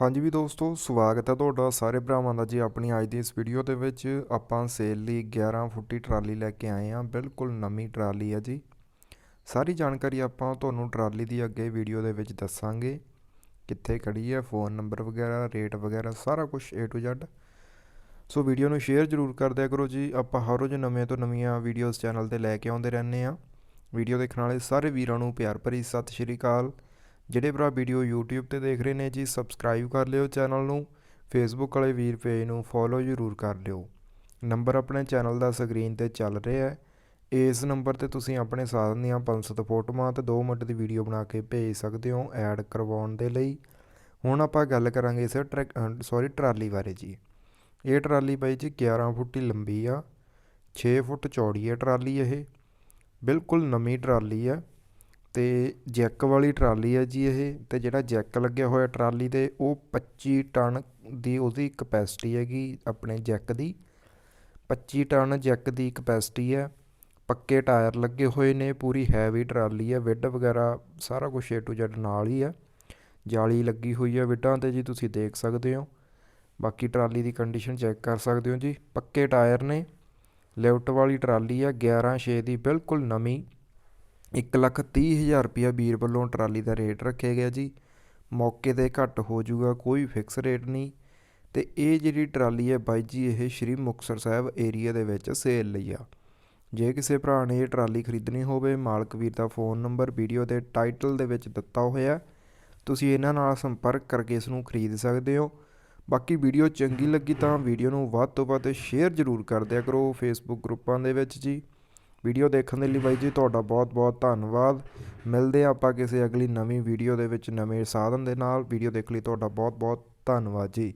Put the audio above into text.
ਹਾਂਜੀ ਵੀ ਦੋਸਤੋ, ਸਵਾਗਤ ਹੈ ਤੁਹਾਡਾ ਸਾਰੇ ਭਰਾਵਾਂ ਦਾ ਜੀ ਆਪਣੀ ਅੱਜ ਦੀ ਇਸ ਵੀਡੀਓ ਦੇ ਵਿੱਚ। ਆਪਾਂ ਸੇਲ ਲਈ 11 ਫੁੱਟੀ ਟਰਾਲੀ ਲੈ ਕੇ ਆਏ ਹਾਂ, ਬਿਲਕੁਲ ਨਵੀਂ ਟਰਾਲੀ ਹੈ ਜੀ। ਸਾਰੀ ਜਾਣਕਾਰੀ ਆਪਾਂ ਤੁਹਾਨੂੰ ਟਰਾਲੀ ਦੀ ਅੱਗੇ ਵੀਡੀਓ ਦੇ ਵਿੱਚ ਦੱਸਾਂਗੇ। ਕਿੱਥੇ ਖੜੀ ਹੈ ਫੋਨ ਨੰਬਰ ਵਗੈਰਾ ਰੇਟ ਵਗੈਰਾ, ਸਾਰਾ ਕੁਝ A to Z so video ਨੂੰ ਸ਼ੇਅਰ ਜ਼ਰੂਰ ਕਰ ਦਿਆ ਕਰੋ ਜੀ। ਆਪਾਂ ਹਰ ਰੋਜ਼ ਨਵੇਂ ਤੋਂ ਨਵੀਆਂ ਵੀਡੀਓਜ਼ ਚੈਨਲ ਤੇ ਲੈ ਕੇ ਆਉਂਦੇ ਰਹਿੰਦੇ ਆ ਵੀਡੀਓ ਦੇਖਣ ਵਾਲੇ ਸਾਰੇ ਵੀਰਾਂ ਨੂੰ ਪਿਆਰ ਭਰੀ ਸਤਿ ਸ਼੍ਰੀ ਅਕਾਲ। ਜਿਹੜੇ ਭਰਾ ਵੀਡੀਓ YouTube ਤੇ ਦੇਖ ਰਹੇ ਨੇ ਜੀ ਸਬਸਕ੍ਰਾਈਬ ਕਰ ਲਿਓ ਚੈਨਲ ਨੂੰ। ਫੇਸਬੁੱਕ ਵਾਲੇ ਵੀਰ ਪੇਜ ਨੂੰ ਫੋਲੋ ਜ਼ਰੂਰ ਕਰ ਲਿਓ। ਨੰਬਰ ਆਪਣੇ ਚੈਨਲ ਦਾ ਸਕਰੀਨ ਤੇ ਚੱਲ ਰਿਹਾ ਹੈ। ਇਸ ਨੰਬਰ ਤੇ ਤੁਸੀਂ ਆਪਣੇ ਸਾਧਨ ਦੀਆਂ 500 ਫੋਟੋਆਂ ਤੇ 2 ਮਿੰਟ ਦੀ ਵੀਡੀਓ ਬਣਾ ਕੇ ਭੇਜ ਸਕਦੇ ਹੋ ਐਡ ਕਰਵਾਉਣ ਦੇ ਲਈ। ਹੁਣ ਆਪਾਂ ਗੱਲ ਕਰਾਂਗੇ ਇਸ ਟਰੈਕ ਸੌਰੀ ਟਰਾਲੀ ਬਾਰੇ ਜੀ। ਇਹ ਟਰਾਲੀ ਬਾਈ ਜੀ 11 ਫੁੱਟ ਹੀ ਲੰਬੀ ਆ 6 ਫੁੱਟ ਚੌੜੀ ਹੈ ਟਰਾਲੀ ਇਹ। ਬਿਲਕੁਲ ਨਵੀਂ ਟਰਾਲੀ ਹੈ ਅਤੇ ਜੈਕ ਵਾਲੀ ਟਰਾਲੀ ਹੈ ਜੀ ਇਹ ਅਤੇ ਜਿਹੜਾ ਜੈਕ ਲੱਗਿਆ ਹੋਇਆ ਟਰਾਲੀ ਦੇ, ਉਹ 25 ਟਨ ਦੀ ਉਹਦੀ ਕਪੈਸਿਟੀ ਹੈਗੀ ਆਪਣੇ ਜੈਕ ਦੀ। 25 ਟਨ ਜੈਕ ਦੀ ਕਪੈਸਿਟੀ ਹੈ ਪੱਕੇ ਟਾਇਰ ਲੱਗੇ ਹੋਏ ਨੇ, ਪੂਰੀ ਹੈਵੀ ਟਰਾਲੀ ਹੈ ਵਿੱਡ ਵਗੈਰਾ ਸਾਰਾ ਕੁਝ ਏ ਟੂ Z ਨਾਲ ਹੀ ਹੈ ਜਾਲੀ ਲੱਗੀ ਹੋਈ ਹੈ ਵਿੱਡਾਂ ਤੇ ਜੀ, ਤੁਸੀਂ ਦੇਖ ਸਕਦੇ ਹੋ। ਬਾਕੀ ਟਰਾਲੀ ਦੀ ਕੰਡੀਸ਼ਨ ਚੈੱਕ ਕਰ ਸਕਦੇ ਹੋ ਜੀ। ਪੱਕੇ ਟਾਇਰ ਨੇ। ਲਿਫਟ ਵਾਲੀ ਟਰਾਲੀ ਹੈ 11 6 ਦੀ, ਬਿਲਕੁਲ ਨਵੀਂ। ਇੱਕ ਲੱਖ ਤੀਹ ਹਜ਼ਾਰ ਰੁਪਈਆ ਵੀਰ ਵੱਲੋਂ ਟਰਾਲੀ ਦਾ ਰੇਟ ਰੱਖਿਆ ਗਿਆ ਜੀ। ਮੌਕੇ 'ਤੇ ਘੱਟ ਹੋ ਜੂਗਾ ਕੋਈ ਫਿਕਸ ਰੇਟ ਨਹੀਂ। ਅਤੇ ਇਹ ਜਿਹੜੀ ਟਰਾਲੀ ਹੈ ਬਾਈ ਜੀ, ਇਹ ਸ਼੍ਰੀ ਮੁਕਤਸਰ ਸਾਹਿਬ ਏਰੀਆ ਦੇ ਵਿੱਚ ਸੇਲ ਲਈ ਆ। ਜੇ ਕਿਸੇ ਭਰਾ ਨੇ ਇਹ ਟਰਾਲੀ ਖਰੀਦਣੀ ਹੋਵੇ, ਮਾਲਕ ਵੀਰ ਦਾ ਫੋਨ ਨੰਬਰ ਵੀਡੀਓ ਦੇ ਟਾਈਟਲ ਦੇ ਵਿੱਚ ਦਿੱਤਾ ਹੋਇਆ। ਤੁਸੀਂ ਇਹਨਾਂ ਨਾਲ ਸੰਪਰਕ ਕਰਕੇ ਇਸ ਨੂੰ ਖਰੀਦ ਸਕਦੇ ਹੋ। ਬਾਕੀ ਵੀਡੀਓ ਚੰਗੀ ਲੱਗੀ ਤਾਂ ਵੀਡੀਓ ਨੂੰ ਵੱਧ ਤੋਂ ਵੱਧ ਸ਼ੇਅਰ ਜ਼ਰੂਰ ਕਰ ਦਿਆ ਕਰੋ ਫੇਸਬੁੱਕ ਗਰੁੱਪਾਂ ਦੇ ਵਿੱਚ ਜੀ। ਵੀਡੀਓ ਦੇਖਣ ਦੇ ਲਈ ਬਾਈ ਜੀ ਤੁਹਾਡਾ ਬਹੁਤ ਬਹੁਤ ਧੰਨਵਾਦ। ਮਿਲਦੇ ਹਾਂ ਆਪਾਂ ਕਿਸੇ ਅਗਲੀ ਨਵੀਂ ਵੀਡੀਓ ਦੇ ਵਿੱਚ ਨਵੇਂ ਸਾਧਨ ਦੇ ਨਾਲ। ਵੀਡੀਓ ਦੇਖ ਲਈ ਤੁਹਾਡਾ ਬਹੁਤ ਬਹੁਤ ਧੰਨਵਾਦ ਜੀ।